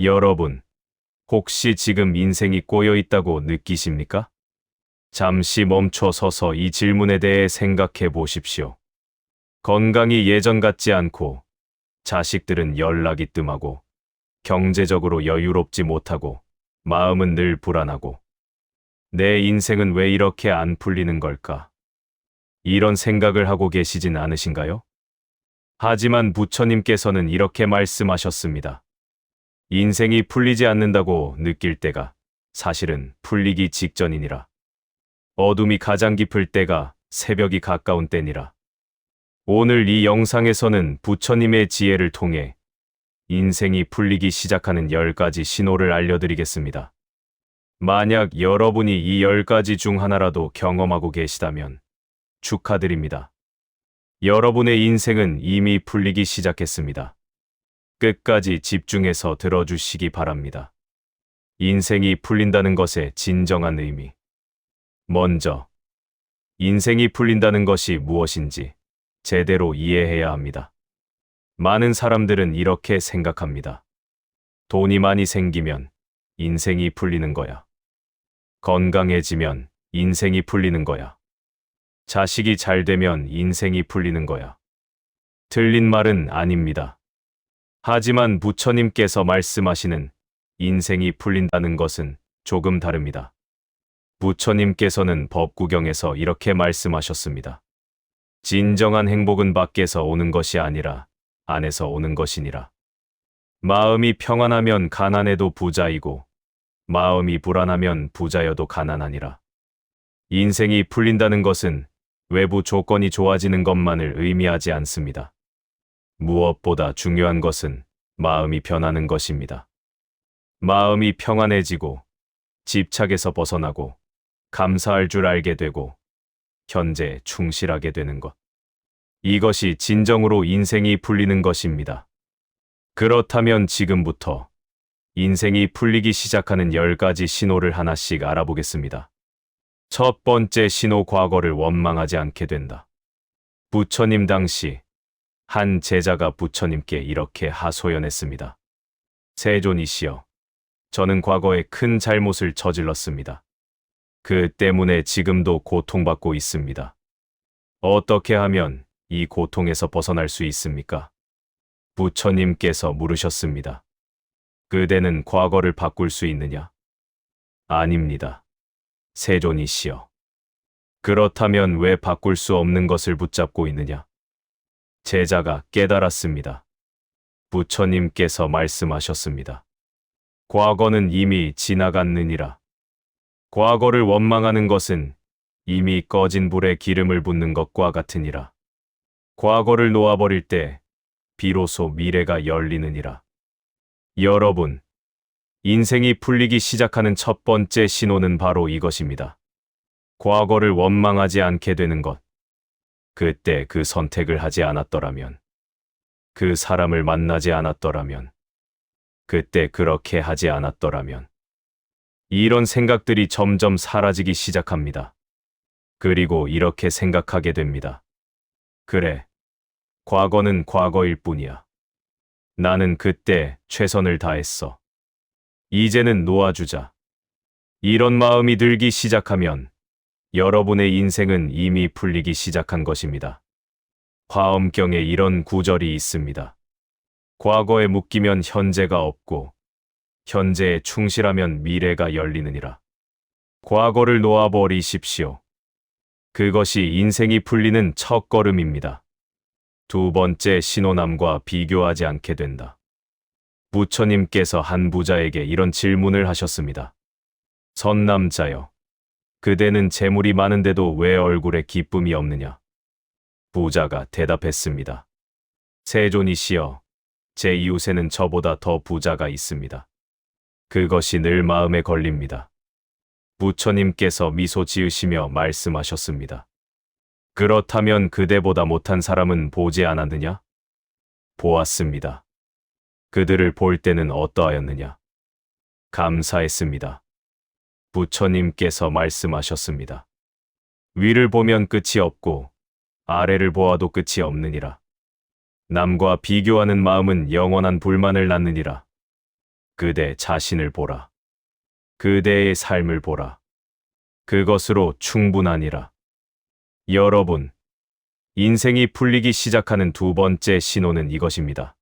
여러분, 혹시 지금 인생이 꼬여 있다고 느끼십니까? 잠시 멈춰 서서 이 질문에 대해 생각해 보십시오. 건강이 예전 같지 않고, 자식들은 연락이 뜸하고, 경제적으로 여유롭지 못하고, 마음은 늘 불안하고, 내 인생은 왜 이렇게 안 풀리는 걸까? 이런 생각을 하고 계시진 않으신가요? 하지만 부처님께서는 이렇게 말씀하셨습니다. 인생이 풀리지 않는다고 느낄 때가 사실은 풀리기 직전이니라. 어둠이 가장 깊을 때가 새벽이 가까운 때니라. 오늘 이 영상에서는 부처님의 지혜를 통해 인생이 풀리기 시작하는 10가지 신호를 알려드리겠습니다. 만약 여러분이 이 10가지 중 하나라도 경험하고 계시다면 축하드립니다. 여러분의 인생은 이미 풀리기 시작했습니다. 끝까지 집중해서 들어주시기 바랍니다. 인생이 풀린다는 것의 진정한 의미. 먼저, 인생이 풀린다는 것이 무엇인지 제대로 이해해야 합니다. 많은 사람들은 이렇게 생각합니다. 돈이 많이 생기면 인생이 풀리는 거야. 건강해지면 인생이 풀리는 거야. 자식이 잘 되면 인생이 풀리는 거야. 틀린 말은 아닙니다. 하지만 부처님께서 말씀하시는 인생이 풀린다는 것은 조금 다릅니다. 부처님께서는 법구경에서 이렇게 말씀하셨습니다. 진정한 행복은 밖에서 오는 것이 아니라 안에서 오는 것이니라. 마음이 평안하면 가난해도 부자이고, 마음이 불안하면 부자여도 가난하니라. 인생이 풀린다는 것은 외부 조건이 좋아지는 것만을 의미하지 않습니다. 무엇보다 중요한 것은 마음이 변하는 것입니다. 마음이 평안해지고, 집착에서 벗어나고, 감사할 줄 알게 되고, 현재에 충실하게 되는 것. 이것이 진정으로 인생이 풀리는 것입니다. 그렇다면 지금부터 인생이 풀리기 시작하는 10가지 신호를 하나씩 알아보겠습니다. 첫 번째 신호 과거를 원망하지 않게 된다. 부처님 당시 한 제자가 부처님께 이렇게 하소연했습니다. 세존이시여, 저는 과거에 큰 잘못을 저질렀습니다. 그 때문에 지금도 고통받고 있습니다. 어떻게 하면 이 고통에서 벗어날 수 있습니까? 부처님께서 물으셨습니다. 그대는 과거를 바꿀 수 있느냐? 아닙니다. 세존이시여. 그렇다면 왜 바꿀 수 없는 것을 붙잡고 있느냐? 제자가 깨달았습니다. 부처님께서 말씀하셨습니다. 과거는 이미 지나갔느니라. 과거를 원망하는 것은 이미 꺼진 불에 기름을 붓는 것과 같으니라. 과거를 놓아버릴 때 비로소 미래가 열리느니라. 여러분, 인생이 풀리기 시작하는 첫 번째 신호는 바로 이것입니다. 과거를 원망하지 않게 되는 것. 그때 그 선택을 하지 않았더라면, 그 사람을 만나지 않았더라면, 그때 그렇게 하지 않았더라면, 이런 생각들이 점점 사라지기 시작합니다. 그리고 이렇게 생각하게 됩니다. 그래, 과거는 과거일 뿐이야. 나는 그때 최선을 다했어. 이제는 놓아주자. 이런 마음이 들기 시작하면 여러분의 인생은 이미 풀리기 시작한 것입니다. 화엄경에 이런 구절이 있습니다. 과거에 묶이면 현재가 없고, 현재에 충실하면 미래가 열리느니라. 과거를 놓아버리십시오. 그것이 인생이 풀리는 첫 걸음입니다. 두 번째 신호남과 비교하지 않게 된다. 부처님께서 한 부자에게 이런 질문을 하셨습니다. 선남자여, 그대는 재물이 많은데도 왜 얼굴에 기쁨이 없느냐? 부자가 대답했습니다. 세존이시여, 제 이웃에는 저보다 더 부자가 있습니다. 그것이 늘 마음에 걸립니다. 부처님께서 미소 지으시며 말씀하셨습니다. 그렇다면 그대보다 못한 사람은 보지 않았느냐? 보았습니다. 그들을 볼 때는 어떠하였느냐? 감사했습니다. 부처님께서 말씀하셨습니다. 위를 보면 끝이 없고 아래를 보아도 끝이 없느니라. 남과 비교하는 마음은 영원한 불만을 낳느니라. 그대 자신을 보라. 그대의 삶을 보라. 그것으로 충분하니라. 여러분, 인생이 풀리기 시작하는 두 번째 신호는 이것입니다.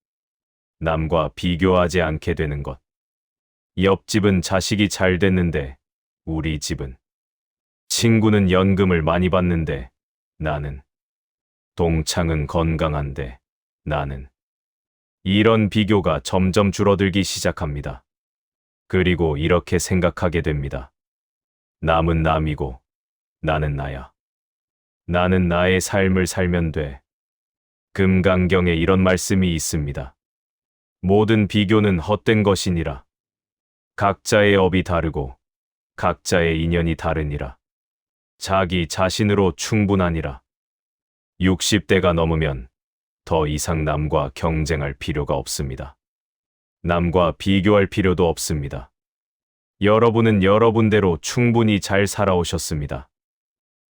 남과 비교하지 않게 되는 것. 옆집은 자식이 잘 됐는데, 우리 집은. 친구는 연금을 많이 받는데, 나는. 동창은 건강한데, 나는. 이런 비교가 점점 줄어들기 시작합니다. 그리고 이렇게 생각하게 됩니다. 남은 남이고, 나는 나야. 나는 나의 삶을 살면 돼. 금강경에 이런 말씀이 있습니다. 모든 비교는 헛된 것이니라. 각자의 업이 다르고, 각자의 인연이 다르니라. 자기 자신으로 충분하니라. 60대가 넘으면 더 이상 남과 경쟁할 필요가 없습니다. 남과 비교할 필요도 없습니다. 여러분은 여러분대로 충분히 잘 살아오셨습니다.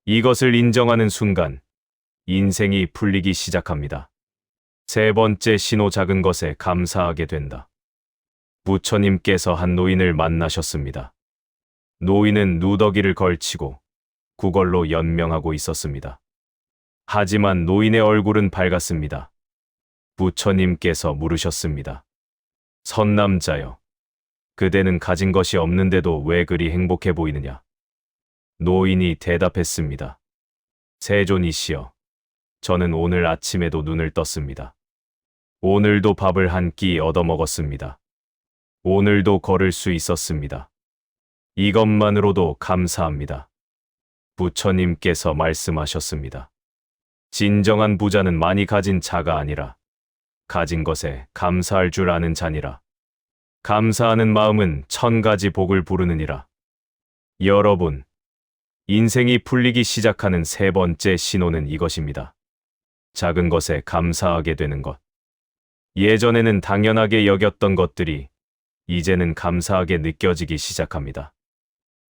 이것을 인정하는 순간 인생이 풀리기 시작합니다. 세 번째 신호 작은 것에 감사하게 된다. 부처님께서 한 노인을 만나셨습니다. 노인은 누더기를 걸치고 구걸로 연명하고 있었습니다. 하지만 노인의 얼굴은 밝았습니다. 부처님께서 물으셨습니다. 선남자여, 그대는 가진 것이 없는데도 왜 그리 행복해 보이느냐? 노인이 대답했습니다. 세존이시여, 저는 오늘 아침에도 눈을 떴습니다. 오늘도 밥을 한 끼 얻어먹었습니다. 오늘도 걸을 수 있었습니다. 이것만으로도 감사합니다. 부처님께서 말씀하셨습니다. 진정한 부자는 많이 가진 자가 아니라 가진 것에 감사할 줄 아는 자니라. 감사하는 마음은 천 가지 복을 부르느니라. 여러분, 인생이 풀리기 시작하는 세 번째 신호는 이것입니다. 작은 것에 감사하게 되는 것. 예전에는 당연하게 여겼던 것들이 이제는 감사하게 느껴지기 시작합니다.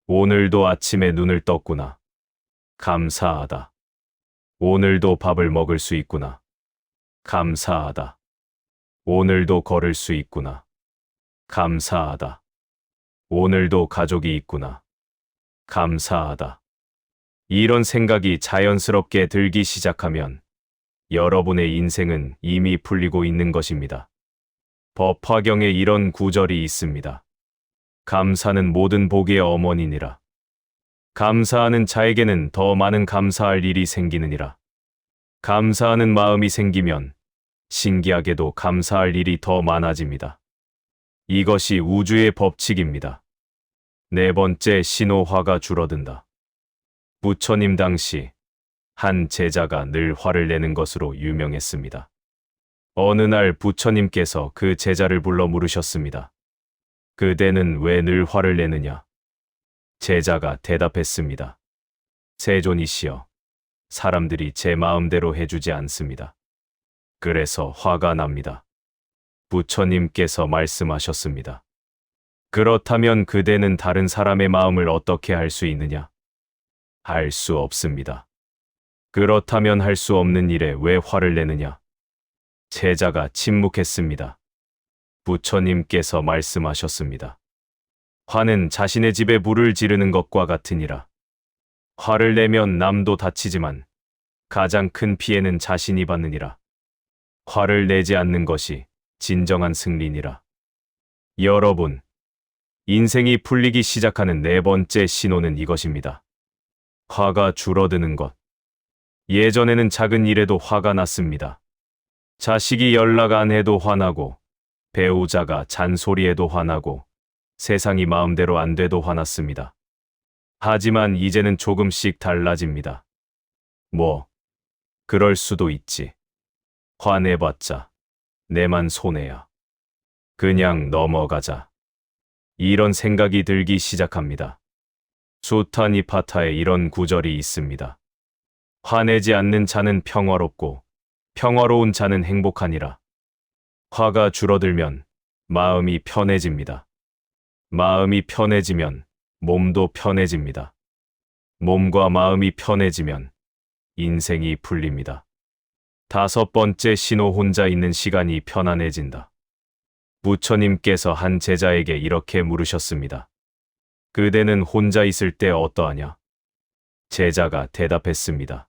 오늘도 아침에 눈을 떴구나. 감사하다. 오늘도 밥을 먹을 수 있구나. 감사하다. 오늘도 걸을 수 있구나. 감사하다. 오늘도 가족이 있구나. 감사하다. 이런 생각이 자연스럽게 들기 시작하면 여러분의 인생은 이미 풀리고 있는 것입니다. 법화경에 이런 구절이 있습니다. 감사는 모든 복의 어머니니라. 감사하는 자에게는 더 많은 감사할 일이 생기느니라. 감사하는 마음이 생기면 신기하게도 감사할 일이 더 많아집니다. 이것이 우주의 법칙입니다. 네 번째 신호화가 줄어든다. 부처님 당시 한 제자가 늘 화를 내는 것으로 유명했습니다. 어느 날 부처님께서 그 제자를 불러 물으셨습니다. 그대는 왜 늘 화를 내느냐? 제자가 대답했습니다. 세존이시여, 사람들이 제 마음대로 해주지 않습니다. 그래서 화가 납니다. 부처님께서 말씀하셨습니다. 그렇다면 그대는 다른 사람의 마음을 어떻게 할 수 있느냐? 할 수 없습니다. 그렇다면 할 수 없는 일에 왜 화를 내느냐? 제자가 침묵했습니다. 부처님께서 말씀하셨습니다. 화는 자신의 집에 불을 지르는 것과 같으니라. 화를 내면 남도 다치지만 가장 큰 피해는 자신이 받느니라. 화를 내지 않는 것이 진정한 승리니라. 여러분, 인생이 풀리기 시작하는 네 번째 신호는 이것입니다. 화가 줄어드는 것. 예전에는 작은 일에도 화가 났습니다. 자식이 연락 안 해도 화나고, 배우자가 잔소리해도 화나고, 세상이 마음대로 안 돼도 화났습니다. 하지만 이제는 조금씩 달라집니다. 뭐, 그럴 수도 있지. 화내봤자, 내만 손해야. 그냥 넘어가자. 이런 생각이 들기 시작합니다. 수타니파타에 이런 구절이 있습니다. 화내지 않는 자는 평화롭고, 평화로운 자는 행복하니라. 화가 줄어들면 마음이 편해집니다. 마음이 편해지면 몸도 편해집니다. 몸과 마음이 편해지면 인생이 풀립니다. 다섯 번째 신호 혼자 있는 시간이 편안해진다. 부처님께서 한 제자에게 이렇게 물으셨습니다. 그대는 혼자 있을 때 어떠하냐? 제자가 대답했습니다.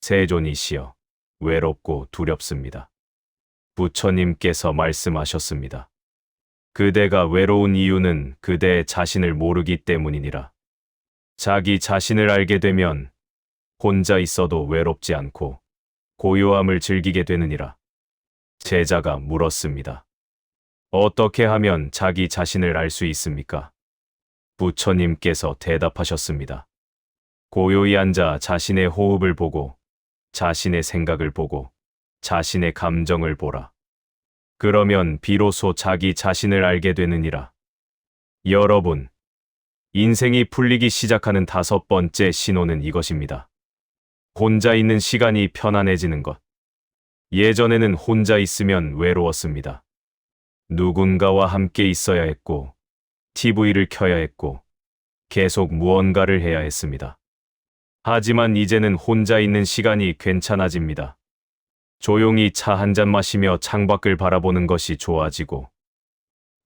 세존이시여, 외롭고 두렵습니다. 부처님께서 말씀하셨습니다. 그대가 외로운 이유는 그대의 자신을 모르기 때문이니라. 자기 자신을 알게 되면 혼자 있어도 외롭지 않고 고요함을 즐기게 되느니라. 제자가 물었습니다. 어떻게 하면 자기 자신을 알 수 있습니까? 부처님께서 대답하셨습니다. 고요히 앉아 자신의 호흡을 보고 자신의 생각을 보고 자신의 감정을 보라. 그러면 비로소 자기 자신을 알게 되느니라. 여러분, 인생이 풀리기 시작하는 다섯 번째 신호는 이것입니다. 혼자 있는 시간이 편안해지는 것. 예전에는 혼자 있으면 외로웠습니다. 누군가와 함께 있어야 했고, TV를 켜야 했고, 계속 무언가를 해야 했습니다. 하지만 이제는 혼자 있는 시간이 괜찮아집니다. 조용히 차 한 잔 마시며 창밖을 바라보는 것이 좋아지고,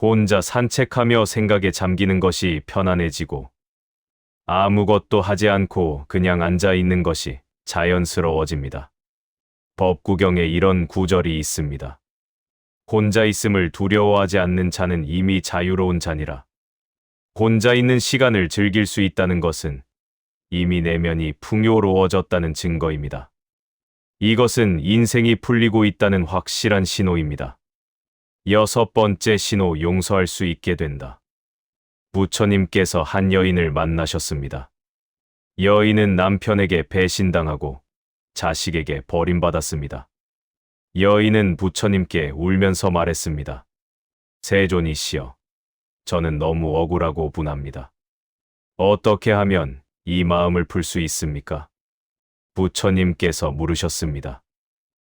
혼자 산책하며 생각에 잠기는 것이 편안해지고, 아무것도 하지 않고 그냥 앉아 있는 것이 자연스러워집니다. 법구경에 이런 구절이 있습니다. 혼자 있음을 두려워하지 않는 자는 이미 자유로운 자니라. 혼자 있는 시간을 즐길 수 있다는 것은 이미 내면이 풍요로워졌다는 증거입니다. 이것은 인생이 풀리고 있다는 확실한 신호입니다. 여섯 번째 신호 용서할 수 있게 된다. 부처님께서 한 여인을 만나셨습니다. 여인은 남편에게 배신당하고 자식에게 버림받았습니다. 여인은 부처님께 울면서 말했습니다. 세존이시여, 저는 너무 억울하고 분합니다. 어떻게 하면 이 마음을 풀 수 있습니까? 부처님께서 물으셨습니다.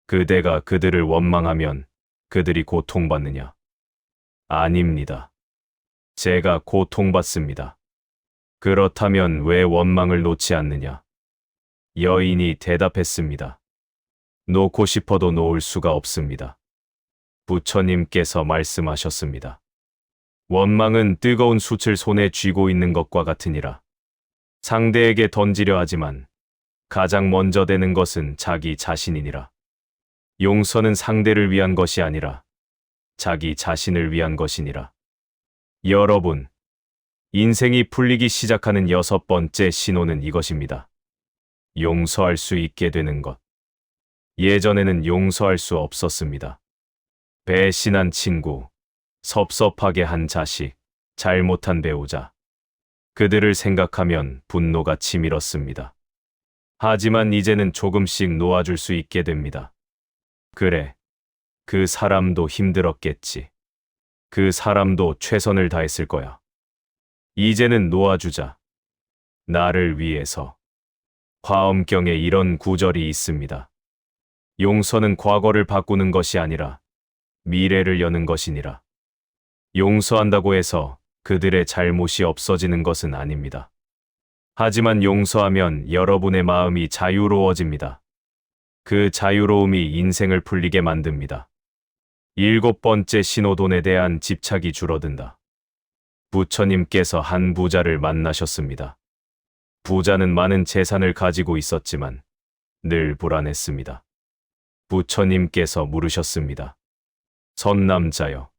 그대가 그들을 원망하면 그들이 고통받느냐? 아닙니다. 제가 고통받습니다. 그렇다면 왜 원망을 놓지 않느냐? 여인이 대답했습니다. 놓고 싶어도 놓을 수가 없습니다. 부처님께서 말씀하셨습니다. 원망은 뜨거운 숯을 손에 쥐고 있는 것과 같으니라. 상대에게 던지려 하지만 가장 먼저 되는 것은 자기 자신이니라. 용서는 상대를 위한 것이 아니라 자기 자신을 위한 것이니라. 여러분, 인생이 풀리기 시작하는 여섯 번째 신호는 이것입니다. 용서할 수 있게 되는 것. 예전에는 용서할 수 없었습니다. 배신한 친구, 섭섭하게 한 자식, 잘못한 배우자. 그들을 생각하면 분노가 치밀었습니다. 하지만 이제는 조금씩 놓아줄 수 있게 됩니다. 그래, 그 사람도 힘들었겠지. 그 사람도 최선을 다했을 거야. 이제는 놓아주자. 나를 위해서. 화엄경에 이런 구절이 있습니다. 용서는 과거를 바꾸는 것이 아니라 미래를 여는 것이니라. 용서한다고 해서 그들의 잘못이 없어지는 것은 아닙니다. 하지만 용서하면 여러분의 마음이 자유로워집니다. 그 자유로움이 인생을 풀리게 만듭니다. 일곱 번째 신호돈에 대한 집착이 줄어든다. 부처님께서 한 부자를 만나셨습니다. 부자는 많은 재산을 가지고 있었지만 늘 불안했습니다. 부처님께서 물으셨습니다. 선남자여,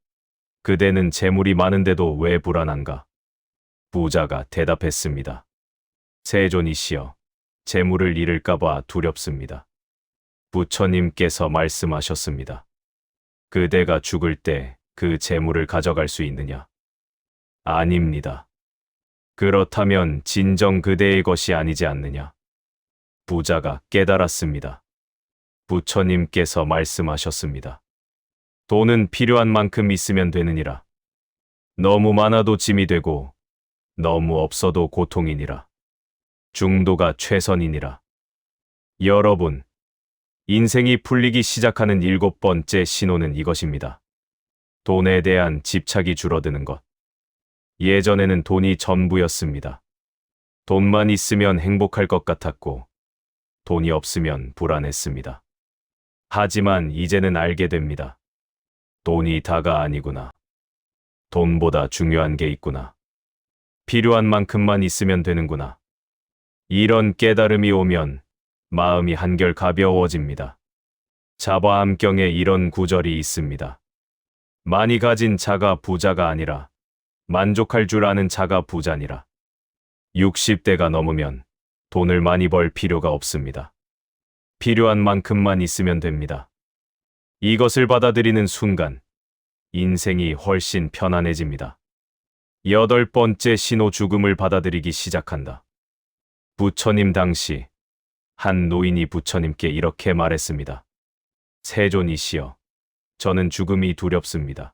그대는 재물이 많은데도 왜 불안한가? 부자가 대답했습니다. 세존이시여, 재물을 잃을까봐 두렵습니다. 부처님께서 말씀하셨습니다. 그대가 죽을 때 그 재물을 가져갈 수 있느냐? 아닙니다. 그렇다면 진정 그대의 것이 아니지 않느냐? 부자가 깨달았습니다. 부처님께서 말씀하셨습니다. 돈은 필요한 만큼 있으면 되느니라. 너무 많아도 짐이 되고, 너무 없어도 고통이니라. 중도가 최선이니라. 여러분, 인생이 풀리기 시작하는 일곱 번째 신호는 이것입니다. 돈에 대한 집착이 줄어드는 것. 예전에는 돈이 전부였습니다. 돈만 있으면 행복할 것 같았고, 돈이 없으면 불안했습니다. 하지만 이제는 알게 됩니다. 돈이 다가 아니구나. 돈보다 중요한 게 있구나. 필요한 만큼만 있으면 되는구나. 이런 깨달음이 오면 마음이 한결 가벼워집니다. 자바암경에 이런 구절이 있습니다. 많이 가진 자가 부자가 아니라 만족할 줄 아는 자가 부자니라. 60대가 넘으면 돈을 많이 벌 필요가 없습니다. 필요한 만큼만 있으면 됩니다. 이것을 받아들이는 순간 인생이 훨씬 편안해집니다. 여덟 번째 신호 죽음을 받아들이기 시작한다. 부처님 당시 한 노인이 부처님께 이렇게 말했습니다. 세존이시여, 저는 죽음이 두렵습니다.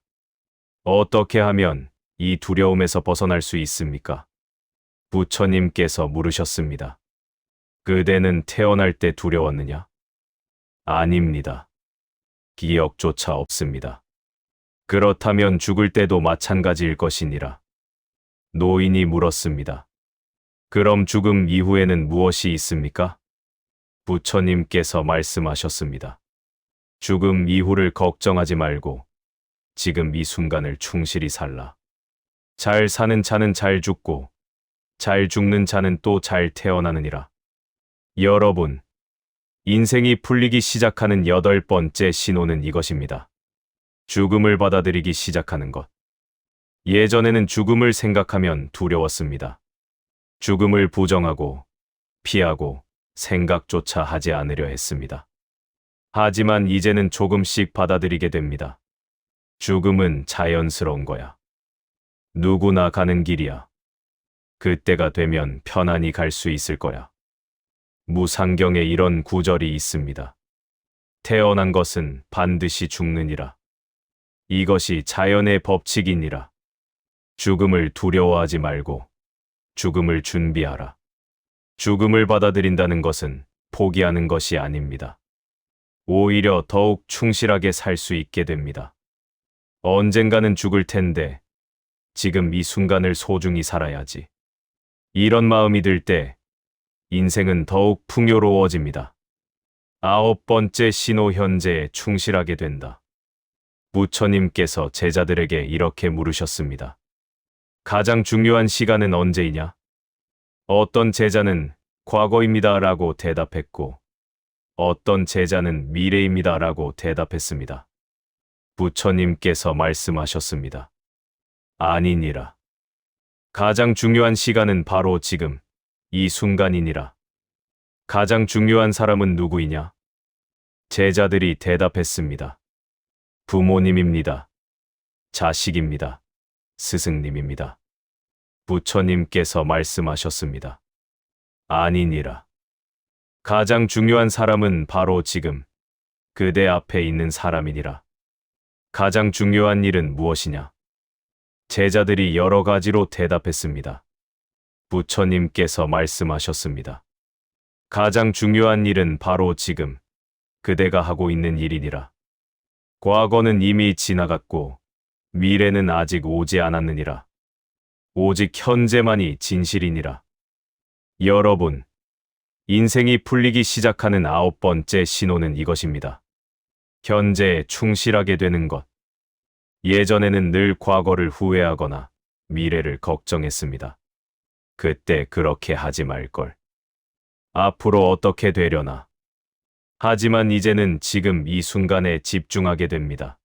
어떻게 하면 이 두려움에서 벗어날 수 있습니까? 부처님께서 물으셨습니다. 그대는 태어날 때 두려웠느냐? 아닙니다. 기억조차 없습니다. 그렇다면 죽을 때도 마찬가지일 것이니라. 노인이 물었습니다. 그럼 죽음 이후에는 무엇이 있습니까? 부처님께서 말씀하셨습니다. 죽음 이후를 걱정하지 말고 지금 이 순간을 충실히 살라. 잘 사는 자는 잘 죽고 잘 죽는 자는 또 잘 태어나느니라. 여러분, 인생이 풀리기 시작하는 여덟 번째 신호는 이것입니다. 죽음을 받아들이기 시작하는 것. 예전에는 죽음을 생각하면 두려웠습니다. 죽음을 부정하고 피하고 생각조차 하지 않으려 했습니다. 하지만 이제는 조금씩 받아들이게 됩니다. 죽음은 자연스러운 거야. 누구나 가는 길이야. 그때가 되면 편안히 갈 수 있을 거야. 무상경에 이런 구절이 있습니다. 태어난 것은 반드시 죽느니라. 이것이 자연의 법칙이니라. 죽음을 두려워하지 말고 죽음을 준비하라. 죽음을 받아들인다는 것은 포기하는 것이 아닙니다. 오히려 더욱 충실하게 살 수 있게 됩니다. 언젠가는 죽을 텐데 지금 이 순간을 소중히 살아야지. 이런 마음이 들 때 인생은 더욱 풍요로워집니다. 아홉 번째 신호 현재에 충실하게 된다. 부처님께서 제자들에게 이렇게 물으셨습니다. 가장 중요한 시간은 언제이냐? 어떤 제자는 과거입니다 라고 대답했고, 어떤 제자는 미래입니다 라고 대답했습니다. 부처님께서 말씀하셨습니다. 아니니라. 가장 중요한 시간은 바로 지금, 이 순간이니라. 가장 중요한 사람은 누구이냐? 제자들이 대답했습니다. 부모님입니다. 자식입니다. 스승님입니다. 부처님께서 말씀하셨습니다. 아니니라. 가장 중요한 사람은 바로 지금 그대 앞에 있는 사람이니라. 가장 중요한 일은 무엇이냐? 제자들이 여러 가지로 대답했습니다. 부처님께서 말씀하셨습니다. 가장 중요한 일은 바로 지금 그대가 하고 있는 일이니라. 과거는 이미 지나갔고 미래는 아직 오지 않았느니라. 오직 현재만이 진실이니라. 여러분, 인생이 풀리기 시작하는 아홉 번째 신호는 이것입니다. 현재에 충실하게 되는 것. 예전에는 늘 과거를 후회하거나 미래를 걱정했습니다. 그때 그렇게 하지 말걸. 앞으로 어떻게 되려나. 하지만 이제는 지금 이 순간에 집중하게 됩니다.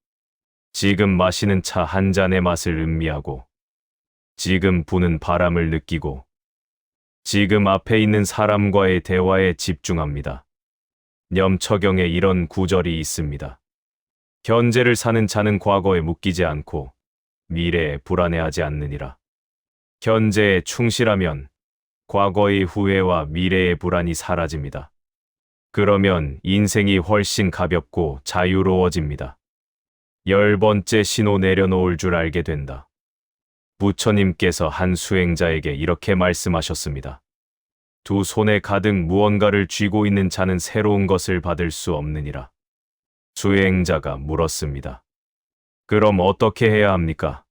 지금 마시는 차 한 잔의 맛을 음미하고, 지금 부는 바람을 느끼고, 지금 앞에 있는 사람과의 대화에 집중합니다. 염처경에 이런 구절이 있습니다. 현재를 사는 자는 과거에 묶이지 않고 미래에 불안해하지 않느니라. 현재에 충실하면 과거의 후회와 미래의 불안이 사라집니다. 그러면 인생이 훨씬 가볍고 자유로워집니다. 열 번째 신호 내려놓을 줄 알게 된다. 부처님께서 한 수행자에게 이렇게 말씀하셨습니다. 두 손에 가득 무언가를 쥐고 있는 자는 새로운 것을 받을 수 없느니라. 수행자가 물었습니다. 그럼 어떻게 해야 합니까?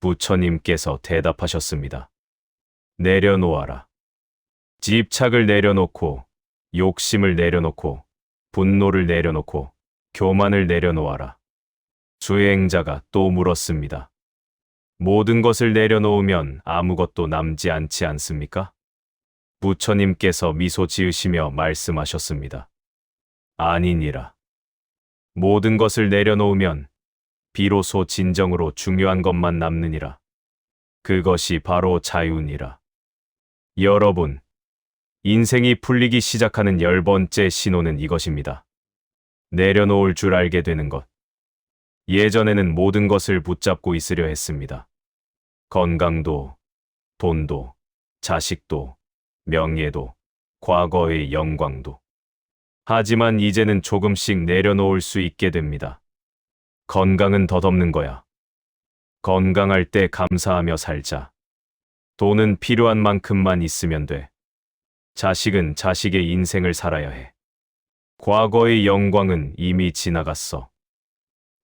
부처님께서 대답하셨습니다. 내려놓아라. 집착을 내려놓고, 욕심을 내려놓고, 분노를 내려놓고, 교만을 내려놓아라. 수행자가 또 물었습니다. 모든 것을 내려놓으면 아무것도 남지 않지 않습니까? 부처님께서 미소 지으시며 말씀하셨습니다. 아니니라. 모든 것을 내려놓으면 비로소 진정으로 중요한 것만 남느니라. 그것이 바로 자유니라. 여러분, 인생이 풀리기 시작하는 열 번째 신호는 이것입니다. 내려놓을 줄 알게 되는 것. 예전에는 모든 것을 붙잡고 있으려 했습니다. 건강도, 돈도, 자식도, 명예도, 과거의 영광도. 하지만 이제는 조금씩 내려놓을 수 있게 됩니다. 건강은 덧없는 거야. 건강할 때 감사하며 살자. 돈은 필요한 만큼만 있으면 돼. 자식은 자식의 인생을 살아야 해. 과거의 영광은 이미 지나갔어.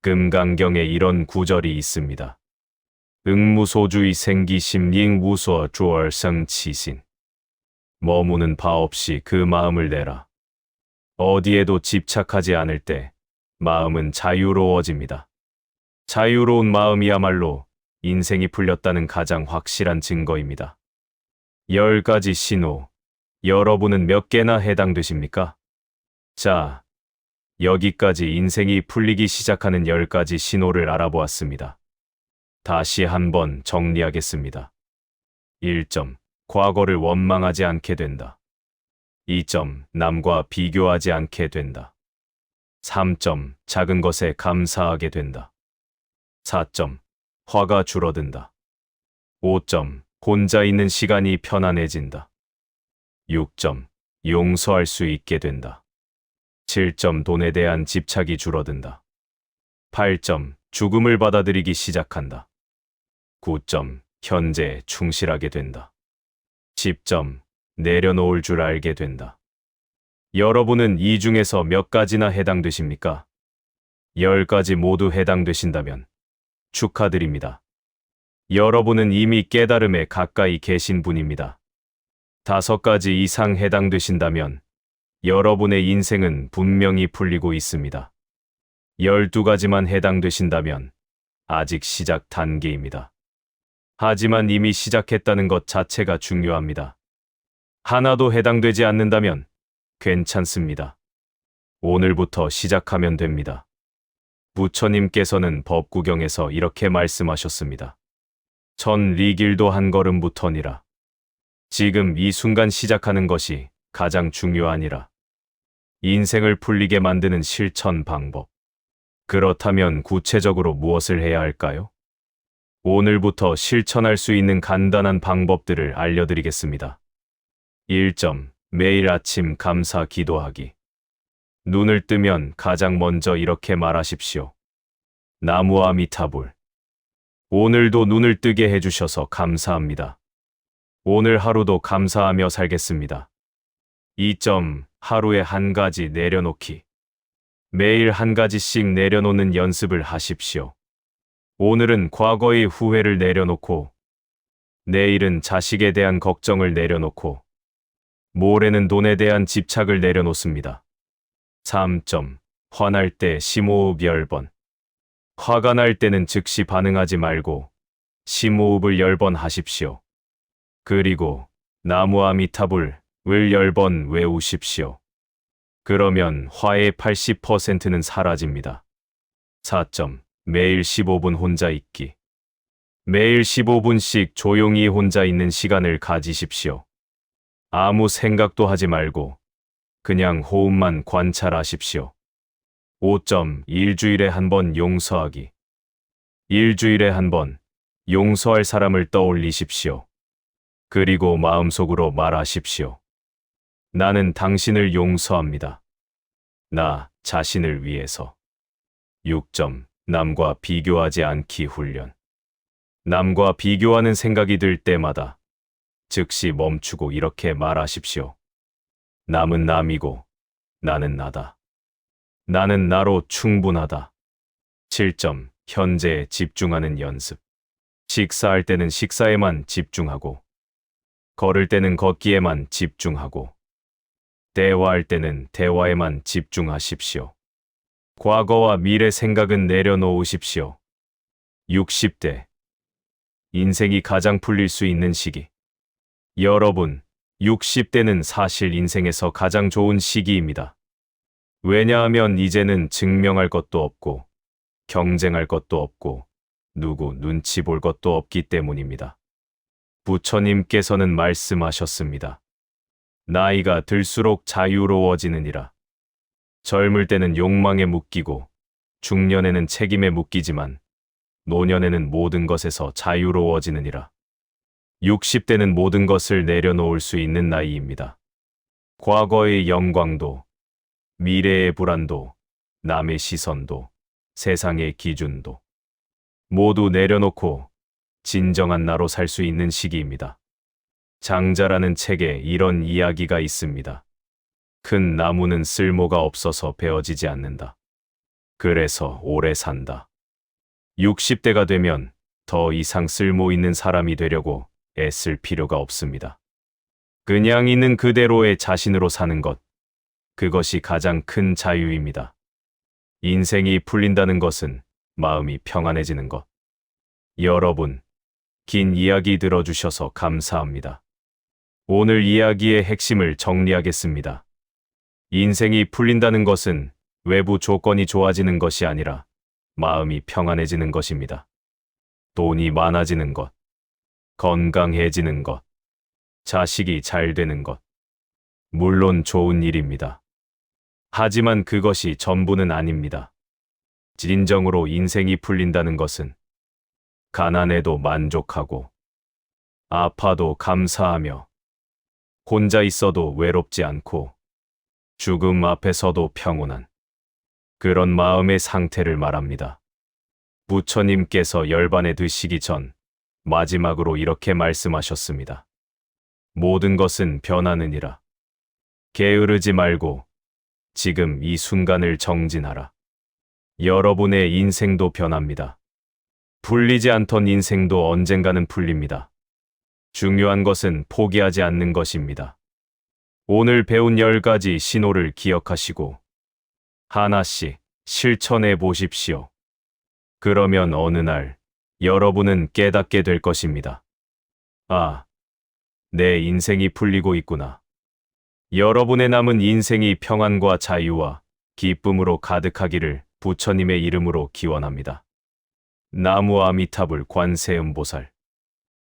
금강경에 이런 구절이 있습니다. 응무소주의 생기심링 무소 주얼성 치신. 머무는 바 없이 그 마음을 내라. 어디에도 집착하지 않을 때 마음은 자유로워집니다. 자유로운 마음이야말로 인생이 풀렸다는 가장 확실한 증거입니다. 열 가지 신호, 여러분은 몇 개나 해당되십니까? 자, 여기까지 인생이 풀리기 시작하는 열 가지 신호를 알아보았습니다. 다시 한번 정리하겠습니다. 1점, 과거를 원망하지 않게 된다. 2점, 남과 비교하지 않게 된다. 3점, 작은 것에 감사하게 된다. 4점, 화가 줄어든다. 5점, 혼자 있는 시간이 편안해진다. 6점, 용서할 수 있게 된다. 7점, 돈에 대한 집착이 줄어든다. 8점, 죽음을 받아들이기 시작한다. 9점, 현재에 충실하게 된다. 10점, 내려놓을 줄 알게 된다. 여러분은 이 중에서 몇 가지나 해당되십니까? 10가지 모두 해당되신다면 축하드립니다. 여러분은 이미 깨달음에 가까이 계신 분입니다. 다섯 가지 이상 해당되신다면 여러분의 인생은 분명히 풀리고 있습니다. 12가지만 해당되신다면 아직 시작 단계입니다. 하지만 이미 시작했다는 것 자체가 중요합니다. 하나도 해당되지 않는다면 괜찮습니다. 오늘부터 시작하면 됩니다. 부처님께서는 법구경에서 이렇게 말씀하셨습니다. 전 리길도 한 걸음부터니라. 지금 이 순간 시작하는 것이 가장 중요하니라. 인생을 풀리게 만드는 실천 방법. 그렇다면 구체적으로 무엇을 해야 할까요? 오늘부터 실천할 수 있는 간단한 방법들을 알려드리겠습니다. 1점. 매일 아침 감사 기도하기. 눈을 뜨면 가장 먼저 이렇게 말하십시오. 나무와 미타불. 오늘도 눈을 뜨게 해주셔서 감사합니다. 오늘 하루도 감사하며 살겠습니다. 2점. 하루에 한 가지 내려놓기. 매일 한 가지씩 내려놓는 연습을 하십시오. 오늘은 과거의 후회를 내려놓고, 내일은 자식에 대한 걱정을 내려놓고, 모레는 돈에 대한 집착을 내려놓습니다. 3점. 화날 때 심호흡 10번. 화가 날 때는 즉시 반응하지 말고 심호흡을 10번 하십시오. 그리고 나무와 미타불 을 10번 외우십시오. 그러면 화의 80%는 사라집니다. 4점. 매일 15분 혼자 있기. 매일 15분씩 조용히 혼자 있는 시간을 가지십시오. 아무 생각도 하지 말고 그냥 호흡만 관찰하십시오. 5점. 일주일에 한 번 용서하기. 일주일에 한 번 용서할 사람을 떠올리십시오. 그리고 마음속으로 말하십시오. 나는 당신을 용서합니다. 나 자신을 위해서. 6점. 남과 비교하지 않기 훈련. 남과 비교하는 생각이 들 때마다 즉시 멈추고 이렇게 말하십시오. 남은 남이고 나는 나다. 나는 나로 충분하다. 7점. 현재에 집중하는 연습. 식사할 때는 식사에만 집중하고, 걸을 때는 걷기에만 집중하고, 대화할 때는 대화에만 집중하십시오. 과거와 미래 생각은 내려놓으십시오. 60대. 인생이 가장 풀릴 수 있는 시기. 여러분, 60대는 사실 인생에서 가장 좋은 시기입니다. 왜냐하면 이제는 증명할 것도 없고, 경쟁할 것도 없고, 누구 눈치 볼 것도 없기 때문입니다. 부처님께서는 말씀하셨습니다. 나이가 들수록 자유로워지느니라. 젊을 때는 욕망에 묶이고, 중년에는 책임에 묶이지만, 노년에는 모든 것에서 자유로워지느니라. 60대는 모든 것을 내려놓을 수 있는 나이입니다. 과거의 영광도, 미래의 불안도, 남의 시선도, 세상의 기준도 모두 내려놓고 진정한 나로 살 수 있는 시기입니다. 장자라는 책에 이런 이야기가 있습니다. 큰 나무는 쓸모가 없어서 베어지지 않는다. 그래서 오래 산다. 60대가 되면 더 이상 쓸모 있는 사람이 되려고 애쓸 필요가 없습니다. 그냥 있는 그대로의 자신으로 사는 것. 그것이 가장 큰 자유입니다. 인생이 풀린다는 것은 마음이 평안해지는 것. 여러분, 긴 이야기 들어주셔서 감사합니다. 오늘 이야기의 핵심을 정리하겠습니다. 인생이 풀린다는 것은 외부 조건이 좋아지는 것이 아니라 마음이 평안해지는 것입니다. 돈이 많아지는 것, 건강해지는 것, 자식이 잘 되는 것. 물론 좋은 일입니다. 하지만 그것이 전부는 아닙니다. 진정으로 인생이 풀린다는 것은 가난해도 만족하고 아파도 감사하며 혼자 있어도 외롭지 않고 죽음 앞에서도 평온한 그런 마음의 상태를 말합니다. 부처님께서 열반에 드시기 전 마지막으로 이렇게 말씀하셨습니다. 모든 것은 변하느니라. 게으르지 말고 지금 이 순간을 정진하라. 여러분의 인생도 변합니다. 풀리지 않던 인생도 언젠가는 풀립니다. 중요한 것은 포기하지 않는 것입니다. 오늘 배운 10가지 신호를 기억하시고 하나씩 실천해 보십시오. 그러면 어느 날 여러분은 깨닫게 될 것입니다. 아, 내 인생이 풀리고 있구나. 여러분의 남은 인생이 평안과 자유와 기쁨으로 가득하기를 부처님의 이름으로 기원합니다. 나무 아미타불 관세음보살